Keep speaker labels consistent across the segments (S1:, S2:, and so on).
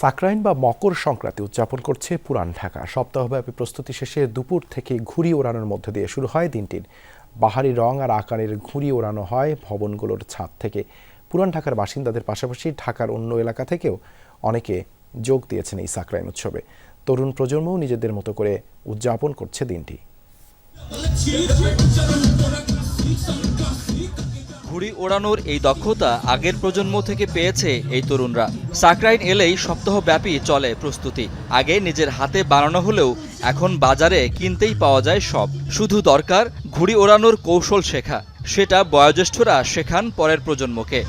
S1: সাকরাইন বা মকর সংক্রান্তি উদযাপন করছে পুরান ঢাকা। সপ্তাহব্যাপী প্রস্তুতি শেষে দুপুর থেকে ঘুড়ি ওড়ানোর মধ্যে দিয়ে শুরু হয় দিনটির। বাহারি রং আর আকারের ঘুড়ি ওড়ানো হয় ভবনগুলোর ছাদ থেকে। পুরান ঢাকার বাসিন্দাদের পাশাপাশি ঢাকার অন্য এলাকা থেকেও অনেকে যোগ দিয়েছেন এই সাকরাইন উৎসবে। তরুণ প্রজন্মও নিজেদের মতো করে উদযাপন করছে দিনটি।
S2: ঘুড়ি ওড়ানোর এই দক্ষতা আগের প্রজন্ম থেকে পেয়েছে এই তরুণরা। সাকরাইন এলেই সপ্তাহব্যাপী চলে প্রস্তুতি। আগে নিজের হাতে বানানো হলেও এখন বাজারে কিনতেই পাওয়া যায় সব। শুধু দরকার ঘুড়ি ওড়ানোর কৌশল শেখা। সেটা বয়োজ্যেষ্ঠরা শেখান পরের প্রজন্মকে।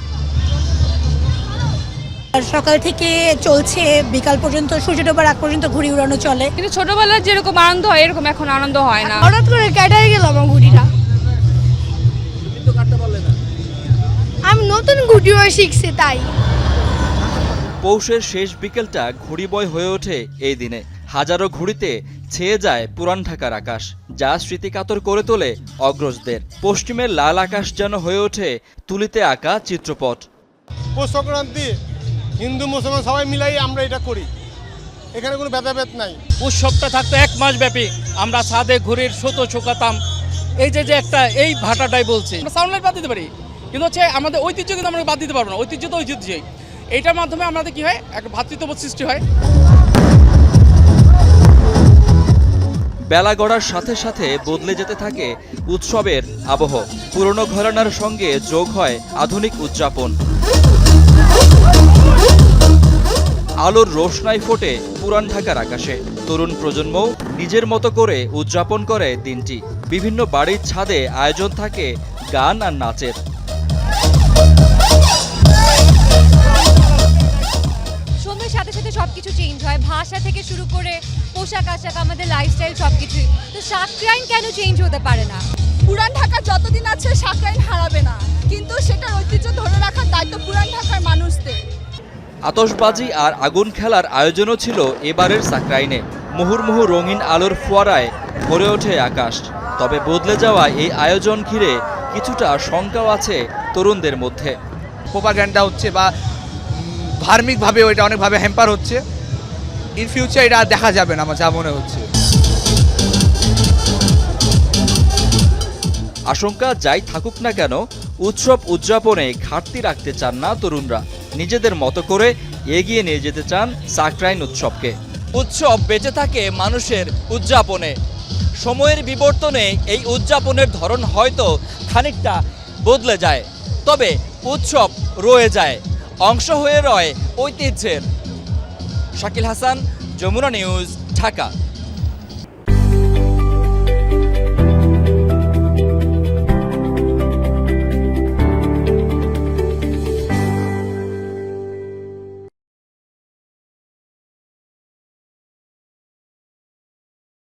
S3: আর সকাল থেকে চলছে বিকাল পর্যন্ত সূর্য ডোবার আগ পর্যন্ত ঘুড়ি উড়ানো চলে।
S4: কিন্তু ছোটবেলার যেরকম আনন্দ হয় এরকম এখন আনন্দ হয় না।
S3: হঠাৎ করে কেটে গেল আমার ঘুড়িটা। আমি নতুন ঘুড়িও শিখছি তাই।
S2: পৌষের শেষ বিকেলটা ঘুড়ি বয় হয়ে ওঠে এই দিনে। হাজারো ঘুড়িতে ছেয়ে যায় পুরান ঢাকার আকাশ যা স্মৃতিকাতর করে তোলে অগ্রজদের। পশ্চিমের লাল আকাশ যেন হয়ে ওঠে তুলিতে আঁকা চিত্রপট।
S5: পৌষ সংক্রান্তি হিন্দু মুসলমান সবাই মিলাই আমরা এটা করি। এখানে কোনো ভেদাভেদ নাই।
S6: উৎসবটা থাকতো এক মাস ব্যাপী। আমরা ছাদে ঘুরির সুতো শুকাতাম। এই যে যে একটা এই ভাটাটাই বলছি। আমরা সাউন্ড লাইট বাদ দিতে পারি? কিন্তু হচ্ছে আমাদের ঐতিহ্য কিন্তু আমরা বাদ দিতে পারব না। ঐতিহ্য তো ঐতিহ্যই এইটার মাধ্যমে আমাদের কি হয়? একটা ভ্রাতৃত্ববোধ সৃষ্টি হয়।
S2: বেলা গড়ার সাথে সাথে বদলে যেতে থাকে উৎসবের আবহ। পুরনো ঘরানার সঙ্গে যোগ হয় আধুনিক উদযাপন। আলোর রোশনাই ফোটে পুরান ঢাকার আকাশে। তরুণ প্রজন্মও নিজের মতো করে উদযাপন করে দিনটি। বিভিন্ন বাড়ির ছাদে আয়োজন থাকে গান আর নাচের।
S7: চেঞ্জ হয় ভাষা থেকে শুরু করে পোশাক আশাক আমাদের লাইফস্টাইল সব কিছুই তো সাকরাইন কেন চেঞ্জ হতে পারে না?
S8: পুরান ঢাকা যতদিন আছে সাকরাইন হারাবে না। কিন্তু সেটার ঐতিহ্য ধরে রাখার দায়িত্ব পুরান ঢাকার মানুষদের।
S2: আতশবাজি আর আগুন খেলার আয়োজনও ছিল এবারের সাকরাইনে মুহুর্মুহু রঙিন আলোর ফোয়ারায় ভরে ওঠে আকাশ। তবে বদলে যাওয়া এই আয়োজন ঘিরে কিছুটা শঙ্কাও আছে তরুণদের মধ্যে।
S9: প্রোপাগ্যান্ডা হচ্ছে বা ধার্মিকভাবে ওইটা অনেকভাবে হ্যাম্পার হচ্ছে। ইন ফিউচার এটা আর দেখা যাবে না আমার যা মনে হচ্ছে।
S2: আশঙ্কা যাই থাকুক না কেন উৎসব উদযাপনে ঘাটতি রাখতে চান না তরুণরা। নিজেদের মতো করে এগিয়ে নিয়ে যেতে চান সাকরাইন উৎসবকে। উৎসব বেঁচে থাকে মানুষের উদযাপনে। সময়ের বিবর্তনে এই উদযাপনের ধরন হয়তো খানিকটা বদলে যায় তবে উৎসব রয়ে যায় অংশ হয়ে রয় ঐতিহ্যের। শাকিল হাসান যমুনা নিউজ ঢাকা।